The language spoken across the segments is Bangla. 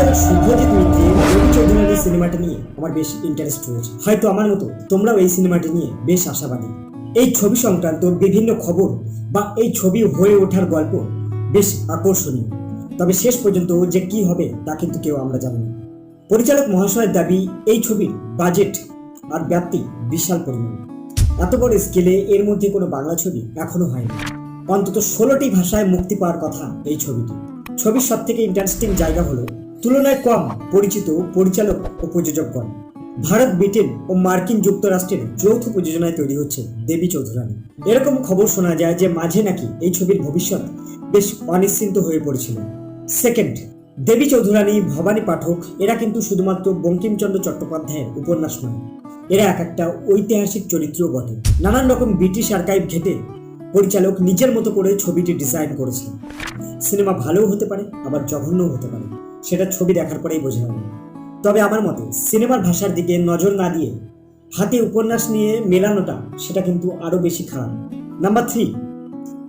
পরিচালক শুভজিৎ মিত্রের রবি চৌধুরীর সিনেমাটা নিয়ে আমার বেশ ইন্টারেস্ট হয়েছে হয়তো আমার মতো তোমরাও এই সিনেমাটি নিয়ে বেশ আশাবাদী। এই ছবি সংক্রান্ত বিভিন্ন খবর বা এই ছবি হয়ে ওঠার গল্প বেশ আকর্ষণীয়। তবে শেষ পর্যন্ত যে কি হবে তা কিন্তু কেউ আমরা জানি না। পরিচালক মহাশয়ের দাবি, এই ছবির বাজেট আর ব্যাপ্তি বিশাল পরিমাণ। এত বড় স্কেলে এর মধ্যে কোনো বাংলা ছবি এখনও হয়নি। অন্তত ষোলোটি ভাষায় মুক্তি পাওয়ার কথা এই ছবিটি। ছবির সব থেকে ইন্টারেস্টিং জায়গা হলো তুলনায় কম পরিচিত পরিচালক ও প্রযোজকগণ। ভারত, ব্রিটেন ও মার্কিন যুক্তরাষ্ট্রের যৌথ প্রযোজনায় তৈরি হচ্ছে দেবী চৌধুরানী। এরকম খবর শোনা যায় যে মাঝে নাকি এই ছবির ভবিষ্যৎ বেশ অনিশ্চিন্ত হয়ে পড়েছিল। সেকেন্ড, দেবী চৌধুরানী, ভবানী পাঠক, এরা কিন্তু শুধুমাত্র বঙ্কিমচন্দ্র চট্টোপাধ্যায়ের উপন্যাস নয়। এরা এক একটা ঐতিহাসিক চরিত্রও বটে। নানান রকম ব্রিটিশ আর্কাইভ ঘেটে পরিচালক নিজের মতো করে ছবিটি ডিজাইন করেছেন সিনেমা ভালোও হতে পারে, আবার জঘন্যও হতে পারে। সেটা ছবি দেখার পরেই বোঝা যাবে তবে আমার মতে সিনেমার ভাষার দিকে নজর না দিয়ে হাতে উপন্যাস নিয়ে মেলানোটা সেটা কিন্তু আরও বেশি খারাপ। নাম্বার থ্রি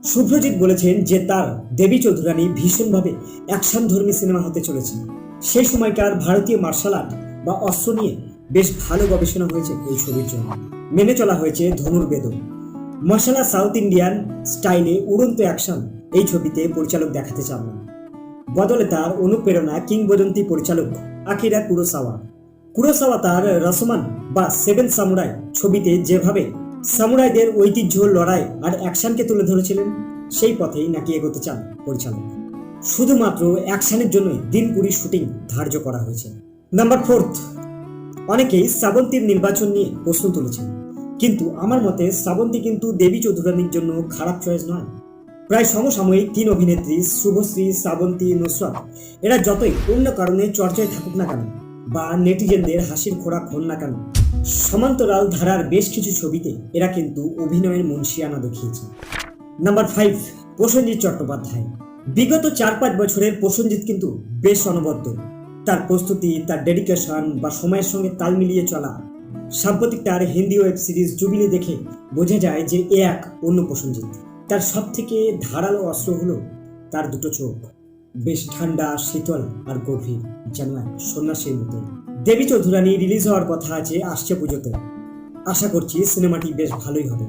শুভ্রজিৎ বলেছেন যে তার দেবী চৌধুরানী ভীষণভাবে অ্যাকশন ধর্মী সিনেমা হতে চলেছে সেই সময়কার ভারতীয় মার্শাল আর্ট বা অস্ত্র নিয়ে বেশ ভালো গবেষণা হয়েছে এই ছবির জন্য। মেনে চলা হয়েছে ধনুর্বেদন মশালা সাউথ ইন্ডিয়ান স্টাইলে উড়ন্ত অ্যাকশন এই ছবিতে পরিচালক দেখাতে চান। না বদলে তার অনুপ্রেরণা কিংবদন্তি পরিচালক আকিরা কুরোসাওয়া। কুরোসাওয়া তার রসমান বা সেভেন সামুরাই ছবিতে যেভাবে সামুরাইদের ঐতিহ্য, লড়াই আর অ্যাকশনকে তুলে ধরেছিলেন, সেই পথেই নাকি এগোতে চান পরিচালক। শুধুমাত্র অ্যাকশনের জন্যই দিনপুরি শুটিং ধার্য করা হয়েছে। নাম্বার ফোর্থ, অনেকেই শ্রাবন্তীর নির্বাচন নিয়ে প্রশ্ন তুলেছেন। কিন্তু আমার মতে শ্রাবন্তী কিন্তু দেবী চৌধুরানীর জন্য খারাপ চয়েস নয়। প্রায় সমসাময়িক তিন অভিনেত্রী শুভশ্রী, শ্রাবন্তী, নুসরাত, এরা যতই অন্য কারণে চর্চায় থাকুক না কেন, বা নেটিজেনদের হাসির খোরাক হন না কেন সমান্তরাল ধারার বেশ কিছু ছবিতে এরা কিন্তু অভিনয়ের মুন্সিয়ানা দেখিয়েছে নাম্বার ফাইভ, প্রসেনজিৎ চট্টোপাধ্যায়। বিগত চার পাঁচ বছরের প্রসেনজিৎ কিন্তু বেশ অনবদ্য। তার প্রস্তুতি, তার ডেডিকেশন বা সময়ের সঙ্গে তাল মিলিয়ে চলা, সাম্প্রতিক তার হিন্দি ওয়েব সিরিজ জুবিলি দেখে বোঝা যায় যে এ এক অন্য প্রসেনজিৎ। তার সব থেকে ধারালো অস্ত্র হলো তার দুটো চোখ। বেশ ঠান্ডা, শীতল আর গভীর, যেন এক সন্ন্যাসীর মতো। দেবী চৌধুরানী রিলিজ হওয়ার কথা আছে, আসছে পুজোতে। আশা করছি সিনেমাটি বেশ ভালোই হবে।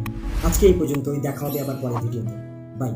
আজকে এই পর্যন্তই, দেখা হবে আবার পরের ভিডিওতে। বাই